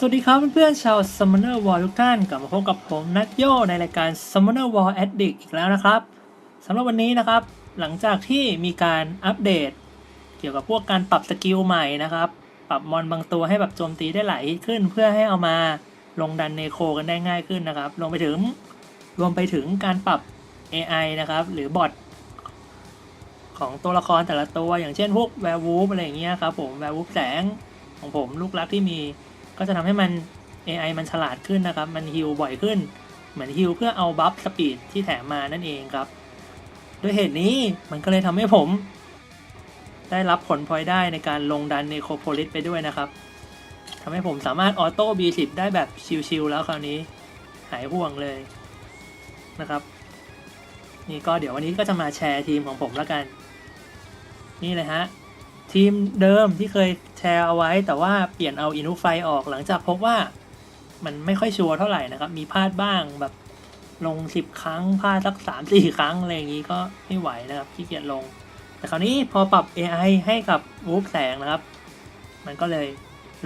สวัสดีครับเพื่อนๆชาว Summoner War ทุกท่านกลับมาพบกับผมนัทโยในรายการ Summoner War Addict อีกแล้วนะครับสำหรับวันนี้นะครับ หลังจากที่มีการอัปเดต เกี่ยวกับพวกการปรับสกิลใหม่นะครับ ปรับมอนบางตัวให้แบบโจมตีได้หลายขึ้น เพื่อให้เอามาลงดันเนโคกันได้ง่ายขึ้นนะครับรวมไปถึงรวมไปถึงการปรับ AI นะครับ หรือบอทของตัวละครแต่ละตัว อย่างเช่นพวกแวร์วูฟอะไรอย่างเงี้ยครับผมแวร์วูฟแสงของผมลูกรักที่มี ก็จะทำให้มัน AI มันฉลาดขึ้นนะครับ มันฮิลบ่อยขึ้น เหมือนฮิลเพื่อเอาบัฟสปีดที่แถมมานั่นเองครับ ด้วยเหตุนี้มันก็เลยทำให้ผม ได้รับผลพลอยได้ในการลงดันเนโคโพลิสไปด้วยนะครับทำให้ผมสามารถออโต้ B10 ได้แบบชิลๆแล้วคราวนี้ หายห่วงเลยนะครับ นี่ก็เดี๋ยววันนี้ก็จะมาแชร์ทีมของผมแล้วกัน นี่เลยฮะ ทีมเดิมที่เคยแชร์เอาไว้ แต่ว่าเปลี่ยนเอาอินุไฟออกหลังจากพบว่ามันไม่ค่อยชัวร์เท่าไหร่นะครับ มีพลาดบ้างแบบลงสิบครั้งพลาดสักสามสี่ครั้ง อะไรอย่างนี้ก็ไม่ไหวนะครับขี้เกียจลง แต่คราวนี้พอปรับ AI ให้กับวูฟแสงนะครับ มันก็เลย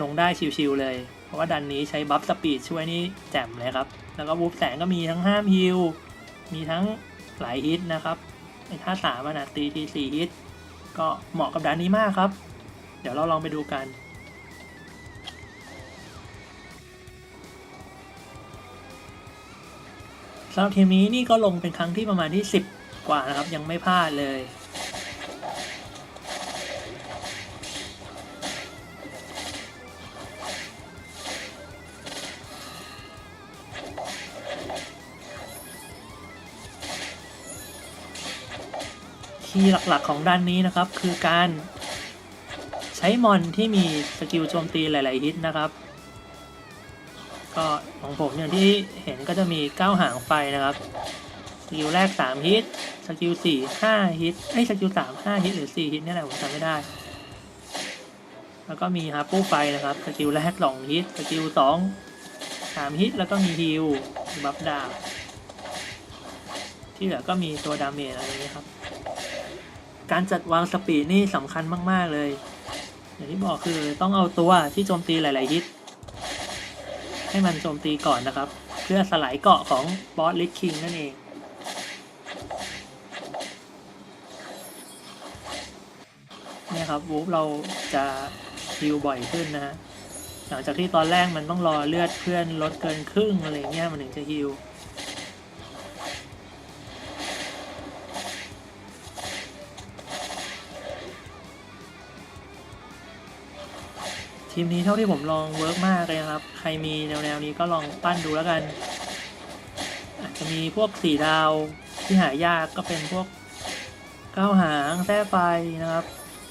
ลงได้ชิวๆเลย เพราะว่าดันนี้ใช้บัฟสปีดช่วยนี่แจ่มเลยครับ แล้วก็วูฟแสงก็มีทั้งห้ามฮิลมีทั้งหลายฮิตนะครับไอ้ท่าสามนะตีทีสี่ฮิต ก็เหมาะกับด่านนี้มากครับ เดี๋ยวเราลองไปดูกัน สำหรับทีมนี้นี่ก็ลงเป็นครั้งที่ประมาณที่ 10 กว่านะครับ ยังไม่พลาดเลย คีย์หลักๆของด้านนี้นะครับ คือการใช้มอนที่มีสกิลโจมตีหลาย ๆ ฮิตนะครับ ก็ของผมอย่างที่เห็นก็จะมี 9 หางไฟนะครับสกิลแรก 3 ฮิตสกิล4 5 ฮิตไอ้สกิล3 5 ฮิตหรือ 4 ฮิตเนี่ยแหละผมจำไม่ได้ แล้วก็มีฮาร์ปูไฟนะครับสกิลแรก 2 ฮิตสกิล2 3 ฮิตแล้วก็มีฮิลบัฟดาบที่เหลือก็มีตัวดาเมจอะไรอย่างเงี้ยครับ การจัดวางสปีดนี่สำคัญมากๆเลย อย่างที่บอกคือต้องเอาตัวที่โจมตีหลาย ๆ ฮิต ให้มันโจมตีก่อนนะครับ เพื่อสลายเกาะของบอสลิทคิงนั่นเองเนี่ยครับวูฟเราจะฮิวบ่อยขึ้นนะฮะหลังจากที่ตอนแรกมันต้องรอเลือดเพื่อนลดเกินครึ่งอะไรเงี้ยมันถึงจะฮิว ทีมนี้เท่าที่ผมลองเวิร์กมากเลยนะครับ ใครมีแนวๆนี้ก็ลองปั้นดูแล้วกัน อาจจะมีพวกสีดาวที่หายากก็เป็นพวกก้าวหางแท้ไฟนะครับ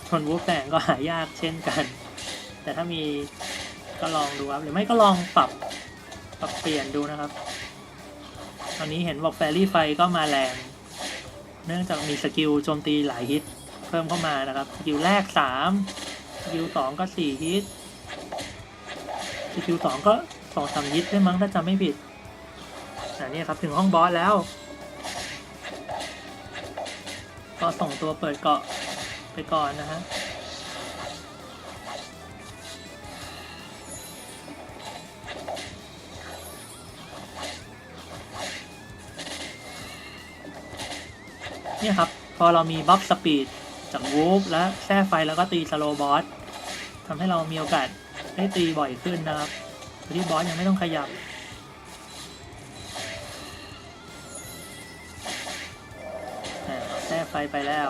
ทนวูฟแสงก็หายากเช่นกัน แต่ถ้ามีก็ลองดูครับ หรือไม่ก็ลองปรับปรับเปลี่ยนดูนะครับ ตอนนี้เห็นบอกแฟรี่ไฟก็มาแรง เนื่องจากมีสกิลโจมตีหลายฮิต เพิ่มเข้ามานะครับ สกิลแรกสามสกิลสองก็สี่ฮิต สกิลสองก็สองสามฮิตได้มั้งถ้าจำไม่ผิดอันนี้ครับถึงห้องบอสแล้ว ก็ส่งตัวเปิดเกาะไปก่อนนะฮะเนี่ยครับ พอเรามีบัฟสปีดจากวูฟและแท้ไฟแล้วก็ตีสโลบอสทำให้เรามีโอกาส ให้ตีบ่อยขึ้นนะครับที่บอสยังไม่ต้องขยับแท้ไฟไปแล้ว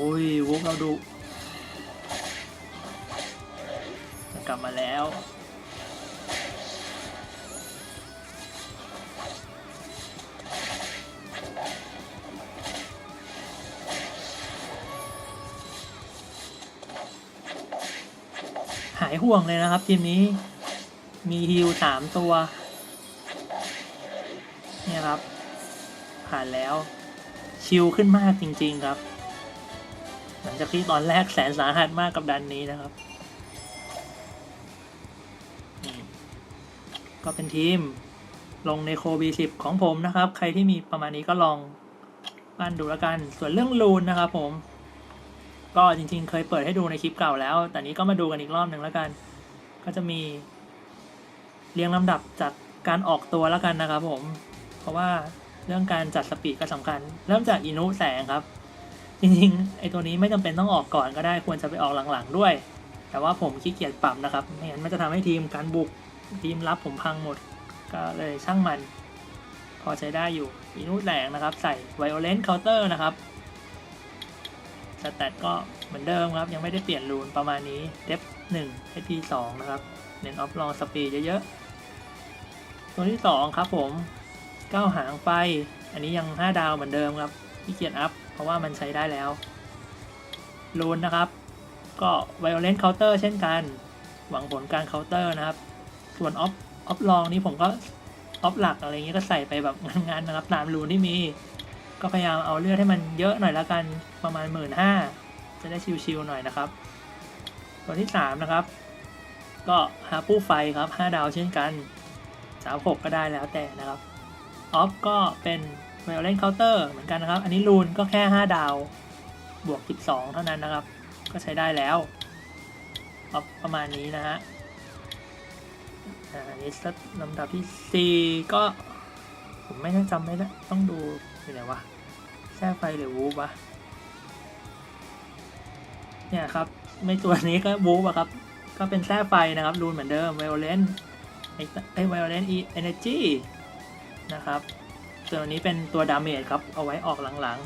อุ้ยวูฟเราดู กลับมาแล้ว หายห่วงเลยนะครับ ทีมนี้มีฮิลสามตัว เนี่ยครับ ผ่านแล้ว ชิลขึ้นมากจริง ๆครับ หลังจากที่ตอนแรกแสนสาหัสมากกับดันนี้นะครับก็เป็นทีมลงในโคบีสิบของผมนะครับ ใครที่มีประมาณนี้ก็ลองปั้นดูแล้วกัน ส่วนเรื่องลูนนะครับผม ก็จริงๆ เคยเปิดให้ดูในคลิปเก่าแล้ว แต่นี้ก็มาดูกันอีกรอบหนึ่งแล้วกัน ก็จะมีเรียงลำดับจากการออกตัวแล้วกันนะครับผม เพราะว่าเรื่องการจัดสปีดก็สำคัญ เริ่มจากอินุแสงครับ จริงๆ ไอตัวนี้ไม่จำเป็นต้องออกก่อนก็ได้ควรจะไปออกหลังๆด้วย แต่ว่าผมขี้เกียจปรับนะครับไม่งั้นมันจะทำให้ทีมการบุกทีมรับผมพังหมด ก็เลยช่างมัน พอใช้ได้อยู่อินุแสงนะครับ ใส่ Violent Counter นะครับ สแตทก็เหมือนเดิมครับ ยังไม่ได้เปลี่ยนรูนประมาณนี้เดฟหนึ่ง HP สองนะครับเน้นออฟลองสปีดเยอะๆ ตัวที่สองครับผมก้าวหางไฟ อันนี้ยัง5ดาวเหมือนเดิมครับที่เกียนอัพ เพราะว่ามันใช้ได้แล้วรูนนะครับ ก็ Violent Counter เช่นกัน หวังผลการ Counter นะครับ ส่วนออฟออฟลองนี้ผมก็ออฟหลักอะไรเงี้ยก็ใส่ไปแบบงานๆนะครับตามรูนที่มี ก็พยายามเอาเลือดให้มันเยอะหน่อยล้วกันประมาณหมื่นห้าจะได้ชิวๆหน่อยนะครับ ตัวที่สามนะครับ ก็ฮาปู้ไฟครับห้าดาวเช่นกันสามหกก็ได้แล้วแต่นะครับ ออฟก็เป็นเวลเลนเคาน์เตอร์เหมือนกันนะครับ อันนี้รูนก็แค่ห้าดาว บวกสิบสองเท่านั้นนะครับ ก็ใช้ได้แล้ว ออฟประมาณนี้นะฮะอันนี้สักลำดับที่สี่ก็ผมไม่แน่จำไม่ได้ต้องดู อะไหนวะแช่ไฟหรือวูบวะเนี่ยครับ ไม่ตัวนี้ก็วูบอะครับ ก็เป็นแช่ไฟนะครับรูนเหมือนเดิม Violent ไอ้ Violent E Energy นะครับส่วนนี้เป็นตัวดาเมจครับ เอาไว้ออกหลัง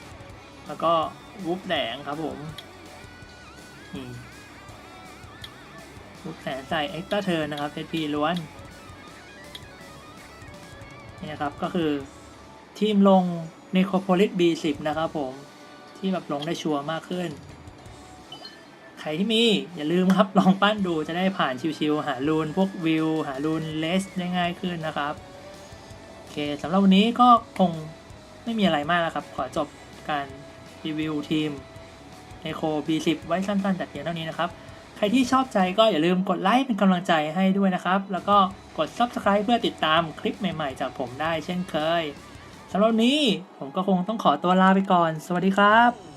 ๆ แล้วก็วูบแดงครับผมวูบแสงใส่ Extra Turn นะครับ HP ล้วนนี่นะครับก็คือ ทีมลง Necropolis B10 นะครับผม ที่แบบลงได้ชัวร์มากขึ้น ใครที่มีอย่าลืมครับลองปั้นดูจะได้ผ่านชิวๆหารูนพวกวิว หารูนเลสได้ง่ายขึ้นนะครับโอเคสำหรับวันนี้ก็คงไม่มีอะไรมากแล้วครับ ขอจบการรีวิวทีม Necro B10 ไว้สั้นๆแต่เพียงเท่านี้นะครับ ใครที่ชอบใจก็อย่าลืมกดไลค์เป็นกำลังใจให้ด้วยนะครับ แล้วก็กด Subscribe เพื่อติดตามคลิปใหม่ๆ จากผมได้เช่นเคย สำหรับนี้ผมก็คงต้องขอตัวลาไปก่อน สวัสดีครับ